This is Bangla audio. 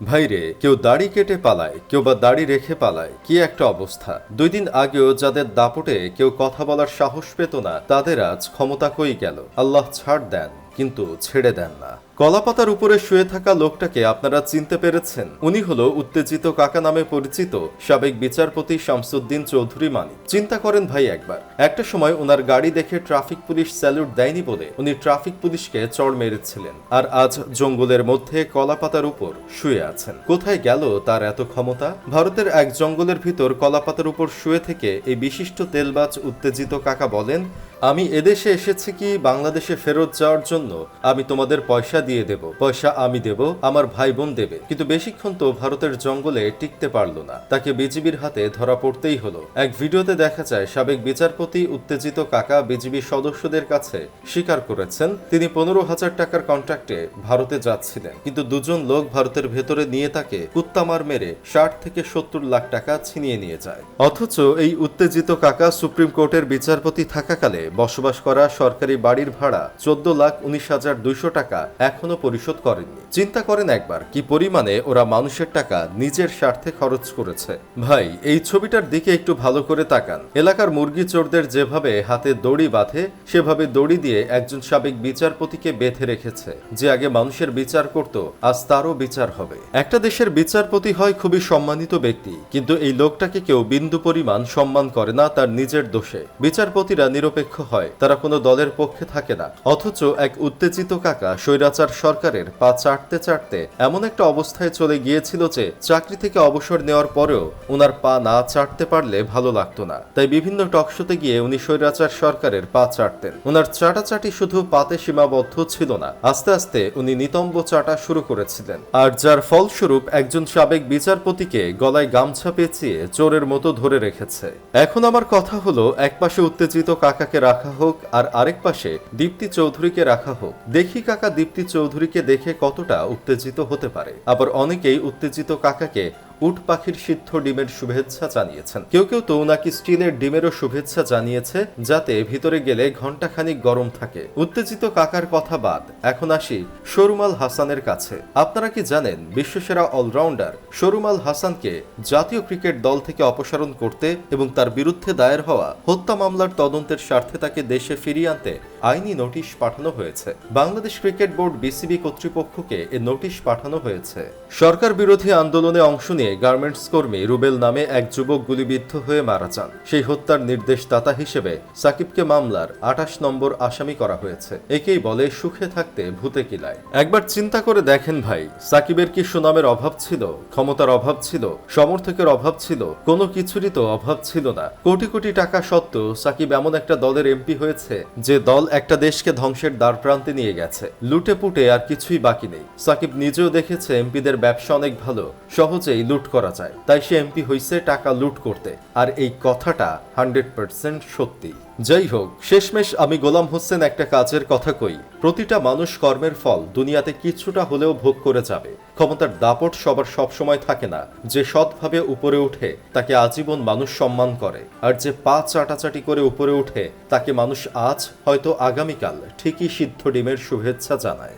ভাইরে, কেউ দাড়ি কেটে পালায়, কেউ বা দাড়ি রেখে পালায়, কি একটা অবস্থা? দুই দিন আগেও যাদের দাপটে কেউ কথা বলার সাহস পেত না, তাদের আজ ক্ষমতা কই গেল? আল্লাহ ছাড় দেন, কিন্তু ছেড়ে দেন না। কলাপাতার উপরে শুয়ে থাকা লোকটাকে আপনারা চিনতে পেরেছেন। উনি হলো উত্তেজিত কাকা নামে পরিচিত সাবেক বিচারপতি শামসুদ্দিন চৌধুরী মানিক। চিন্তা করেন ভাই একবার, একটা সময় ওনার গাড়ি দেখে ট্রাফিক পুলিশ স্যালুট দেয়নি বলে উনি ট্রাফিক পুলিশকে চড় মেরেছিলেন। আর আজ জঙ্গলের মধ্যে কলাপাতার উপর শুয়ে আছেন। কোথায় গেল তার এত ক্ষমতা? ভারতের এক জঙ্গলের ভিতর কলাপাতার উপর শুয়ে থেকে এই বিশিষ্ট তেলবাজ উত্তেজিত কাকা বলেন, আমি এদেশে এসেছি কি বাংলাদেশে ফেরত যাওয়ার জন্য? আমি তোমাদের পয়সা দিয়ে দেব, পয়সা আমি দেব, আমার ভাই বোন দেবে। কিন্তু বেশিক্ষণ তো ভারতের জঙ্গলে টিকতে পারল না। তাকে বিজিবির হাতে ধরা পড়তেই হলো। এক ভিডিওতে দেখা যায়, সাবেক বিচারপতি উত্তেজিত কাকা বিজিবি সদস্যদের কাছে স্বীকার করেছেন, তিনি পনেরো হাজার টাকার কন্ট্রাক্টে ভারতে যাচ্ছিলেন। কিন্তু দুজন লোক ভারতের ভেতরে নিয়ে তাকে কুত্তামার মেরে ষাট থেকে সত্তর লাখ টাকা ছিনিয়ে নিয়ে যায়। অথচ এই উত্তেজিত কাকা সুপ্রিম কোর্টের বিচারপতি থাকাকালে বসবাস করা সরকারি বাড়ির ভাড়া চোদ্দ লাখ উনিশ হাজার দুইশো টাকা এখনও পরিশোধ করেননি। চিন্তা করেন একবার, কি পরিমাণে ওরা মানুষের টাকা নিজের স্বার্থে খরচ করেছে। ভাই, এই ছবিটার দিকে একটু ভালো করে তাকান। এলাকার মুরগি চোরদের যেভাবে হাতে দড়ি বাঁধে, সেভাবে দড়ি দিয়ে একজন সাবেক বিচারপতিকে বেঁধে রেখেছে। যে আগে মানুষের বিচার করত, আজ তারও বিচার হবে। একটা দেশের বিচারপতি হয় খুবই সম্মানিত ব্যক্তি, কিন্তু এই লোকটাকে কেউ বিন্দু পরিমাণ সম্মান করে না, তার নিজের দোষে। বিচারপতিরা নিরপেক্ষ হয়, তারা কোনো দলের পক্ষে থাকে না। অথচ এক উত্তেজিত কাকা স্বৈরাচার সরকারের পা চাটতে চাটতে এমন একটা অবস্থায় চলে গিয়েছিল যে চাকরি থেকে অবসর নেওয়ার পরেও ওনার পা না চাটতে পারলে ভালো লাগতো না। তাই বিভিন্ন টকশোতে গিয়ে উনি স্বৈরাচার সরকারের পা চাটতেন। ওনার চাটাচাটি শুধু পাতে সীমাবদ্ধ ছিল না, আস্তে আস্তে উনি নিতম্ব চাটা শুরু করেছিলেন। আর যার ফলস্বরূপ একজন সাবেক বিচারপতিকে গলায় গামছা পেঁচিয়ে চোরের মতো ধরে রেখেছে। এখন আমার কথা হলো, এক পাশে উত্তেজিত কাকাকে রাখা হোক আর আরেক পাশে দীপ্তি চৌধুরীকে রাখা হোক। দেখি কাকা দীপ্তি চৌধুরীকে দেখে কতটা উত্তেজিত হতে পারে? আবার অনেকেই উত্তেজিত কাকাকে উট পাখির সিদ্ধ ডিমের শুভেচ্ছা জানিয়েছেন। কেউ কেউ তো নাকি স্টিলের ডিমেরও শুভেচ্ছা জানিয়েছে, যাতে ভিতরে গেলে ঘন্টাখানিক গরম থাকে। উত্তেজিত কাকার কথা বাদ, এখন আসি সরুমাল হাসানের কাছে। আপনারা কি জানেন, বিশ্বসেরা অলরাউন্ডার সরুমাল হাসানকে জাতীয় ক্রিকেট দল থেকে অপসারণ করতে এবং তার বিরুদ্ধে দায়ের হওয়া হত্যা মামলার তদন্তের স্বার্থে তাকে দেশে ফিরিয়ে আনতে আইনি নোটিশ পাঠানো হয়েছে। বাংলাদেশ ক্রিকেট বোর্ড বিসিবি কর্তৃপক্ষকে এ নোটিশ পাঠানো হয়েছে। সরকার বিরোধী আন্দোলনে অংশ নিয়ে গার্মেন্টস কর্মী রুবেল নামে এক যুবক গুলিবিদ্ধ হয়ে মারা যান। সেই হত্যার নির্দেশদাতা হিসেবে সাকিবকে মামলার আঠাশ নম্বর আসামি করা হয়েছে। একেই বলে সুখে থাকতে ভূতে কিলায়। একবার চিন্তা করে দেখেন ভাই, সাকিবের কি সুনামের অভাব ছিল, ক্ষমতার অভাব ছিল, সমর্থকের অভাব ছিল, কোনো কিছুরই তো অভাব ছিল না। কোটি কোটি টাকা সত্ত্বেও সাকিব এমন একটা দলের এমপি হয়েছে, যে দল একটা দেশকে ধ্বংসের দ্বার প্রান্তে নিয়ে গেছে। লুটে পুটে আর কিছুই বাকি নেই। সাকিব নিজেও দেখেছে এমপিদের ব্যবসা অনেক ভালো, সহজেই লুট করা যায় তাই সে এমপি হয়েছে টাকা লুট করতে। আর এই কথাটা হান্ড্রেড পার্সেন্ট সত্যি। যাই হোক, শেষমেশ আমি গোলাম হোসেন একটা কাজের কথা কই। প্রতিটা মানুষ কর্মের ফল, দুনিয়াতে কিছুটা হলেও ভোগ করে যাবে। ক্ষমতার দাপট সবার সব সময় থাকে না। যে সৎভাবে উপরে উঠে, তাকে আজীবন মানুষ সম্মান করে। আর যে পা চাটাচাটি করে উপরে উঠে, তাকে মানুষ আজ, হয়তো আগামীকাল, ঠিকই সিদ্ধ ডিমের শুভেচ্ছা জানায়।